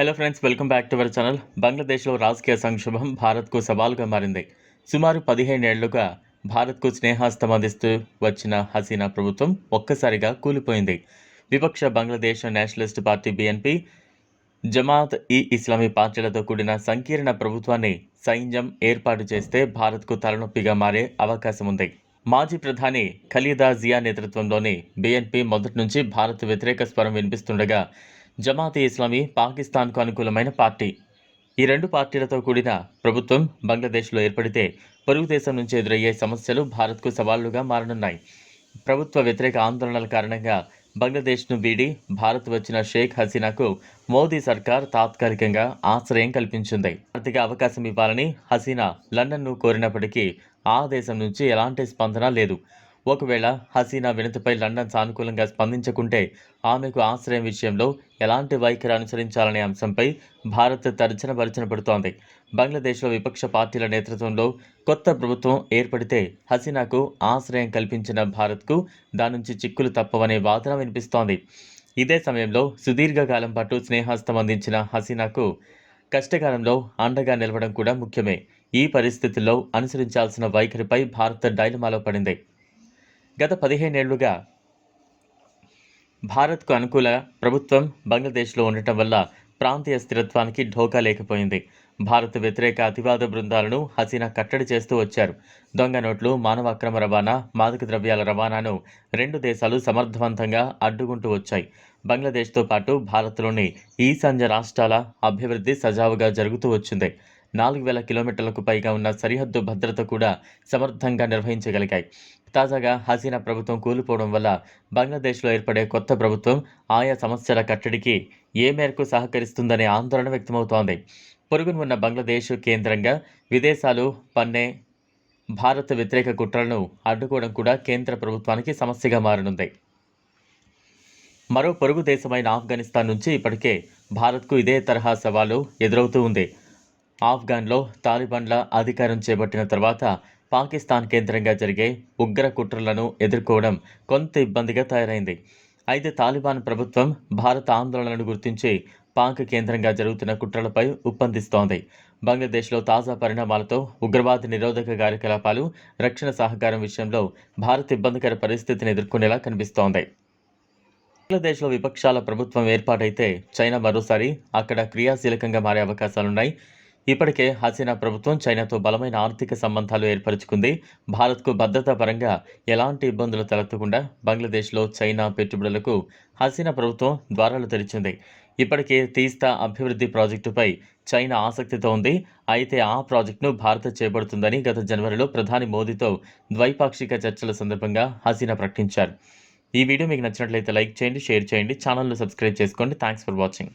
Hello friends welcome back to our channel. బంగ్లాదేశ్లో రాజకీయ సంక్షోభం భారత్కు సవాలుగా మారింది. సుమారు పదిహేనేళ్ళుగా భారత్కు స్నేహాస్తం అందిస్తూ వచ్చిన హసీనా ప్రభుత్వం ఒక్కసారిగా కూలిపోయింది. విపక్ష Bangladesh nationalist party BNP Jamaat e Islami పార్టీలతో కూడిన సంకీర్ణ ప్రభుత్వాన్ని సైన్యం ఏర్పాటు చేస్తే భారత్కు తలనొప్పిగా మారే అవకాశం ఉంది. మాజీ ప్రధాని ఖలీదా జియా నేతృత్వంలోని బీఎన్పీ మొదటి నుంచి భారత్ వ్యతిరేక స్వరం వినిపిస్తుండగా జమాత్ ఇస్లామీ పాకిస్తాన్కు అనుకూలమైన పార్టీ. ఈ రెండు పార్టీలతో కూడిన ప్రభుత్వం బంగ్లాదేశ్లో ఏర్పడితే పొరుగు దేశం నుంచి ఎదురయ్యే సమస్యలు భారత్కు సవాళ్ళుగా మారనున్నాయి. ప్రభుత్వ వ్యతిరేక ఆందోళనల కారణంగా బంగ్లాదేశ్ను వీడి భారత్ వచ్చిన షేక్ హసీనాకు మోదీ సర్కార్ తాత్కాలికంగా ఆశ్రయం కల్పించింది. ఆర్థిక అవకాశం ఇవ్వాలని హసీనా లండన్ను కోరినప్పటికీ ఆ దేశం నుంచి ఎలాంటి స్పందన లేదు. ఒకవేళ హసీనా వినతిపై లండన్ సానుకూలంగా స్పందించకుంటే ఆమెకు ఆశ్రయం విషయంలో ఎలాంటి వైఖరి అనుసరించాలనే అంశంపై భారత్ తర్జన భర్జన పడుతోంది. బంగ్లాదేశ్లో విపక్ష పార్టీల నేతృత్వంలో కొత్త ప్రభుత్వం ఏర్పడితే హసీనాకు ఆశ్రయం కల్పించిన భారత్కు దాని నుంచి చిక్కులు తప్పవనే వాదన వినిపిస్తోంది. ఇదే సమయంలో సుదీర్ఘకాలం పాటు స్నేహాస్తం అందించిన హసీనాకు కష్టకాలంలో అండగా నిలవడం కూడా ముఖ్యమే. ఈ పరిస్థితుల్లో అనుసరించాల్సిన వైఖరిపై భారత్ డైలమాలో పడింది. గత పదిహేనేళ్ళుగా భారత్కు అనుకూల ప్రభుత్వం బంగ్లాదేశ్లో ఉండటం వల్ల ప్రాంతీయ స్థిరత్వానికి ఢోకా లేకపోయింది. భారత్ వ్యతిరేక అతివాద బృందాలను హసీనా కట్టడి చేస్తూ వచ్చారు. దొంగ నోట్లు మానవ అక్రమ రవాణా మాదక ద్రవ్యాల రవాణాను రెండు దేశాలు సమర్థవంతంగా అడ్డుకుంటూ వచ్చాయి. బంగ్లాదేశ్తో పాటు భారత్లోని ఈశాన్య రాష్ట్రాల అభివృద్ధి సజావుగా జరుగుతూ వచ్చింది. నాలుగు వేల కిలోమీటర్లకు పైగా ఉన్న సరిహద్దు భద్రత కూడా సమర్థంగా నిర్వహించగలిగాయి. తాజాగా హసీనా ప్రభుత్వం కూలిపోవడం వల్ల బంగ్లాదేశ్లో ఏర్పడే కొత్త ప్రభుత్వం ఆయా సమస్యల కట్టడికి ఏ మేరకు సహకరిస్తుందనే ఆందోళన వ్యక్తమవుతోంది. పొరుగున ఉన్న బంగ్లాదేశ్ కేంద్రంగా విదేశాలు పన్నే భారత వ్యతిరేక కుట్రలను అడ్డుకోవడం కూడా కేంద్ర ప్రభుత్వానికి సమస్యగా మారనుంది. మరో పొరుగు దేశమైన ఆఫ్ఘనిస్తాన్ నుంచి ఇప్పటికే భారత్కు ఇదే తరహా సవాలు ఎదురవుతూ ఉంది. ఆఫ్ఘన్లో తాలిబాన్ల అధికారం చేపట్టిన తర్వాత పాకిస్తాన్ కేంద్రంగా జరిగే ఉగ్ర కుట్రలను ఎదుర్కోవడం కొంత ఇబ్బందిగా తయారైంది. అయితే తాలిబాన్ ప్రభుత్వం భారత ఆందోళనలను గుర్తించి పాక్ కేంద్రంగా జరుగుతున్న కుట్రలపై ఉప్పందిస్తోంది బంగ్లాదేశ్లో తాజా పరిణామాలతో ఉగ్రవాద నిరోధక కార్యకలాపాలు రక్షణ సహకారం విషయంలో భారత్ ఇబ్బందికర పరిస్థితిని ఎదుర్కొనేలా కనిపిస్తోంది. బంగ్లాదేశ్లో విపక్షాల ప్రభుత్వం ఏర్పాటైతే చైనా మరోసారి అక్కడ క్రియాశీలకంగా మారే అవకాశాలున్నాయి. ఇప్పటికే హసీనా ప్రభుత్వం చైనాతో బలమైన ఆర్థిక సంబంధాలు ఏర్పరచుకుంది. భారత్కు భద్రతా పరంగా ఎలాంటి ఇబ్బందులు తలెత్తకుండా బంగ్లాదేశ్లో చైనా పెట్టుబడులకు హసీనా ప్రభుత్వం ద్వారాలు తెరిచింది. ఇప్పటికే తీస్తా అభివృద్ధి ప్రాజెక్టుపై చైనా ఆసక్తితో ఉంది. అయితే ఆ ప్రాజెక్టును భారత్ చేపడుతుందని గత జనవరిలో ప్రధాని మోదీతో ద్వైపాక్షిక చర్చల సందర్భంగా హసీనా ప్రకటించారు. ఈ వీడియో మీకు నచ్చినట్లయితే లైక్ చేయండి షేర్ చేయండి ఛానల్ను సబ్స్క్రైబ్ చేసుకోండి. Thanks for watching.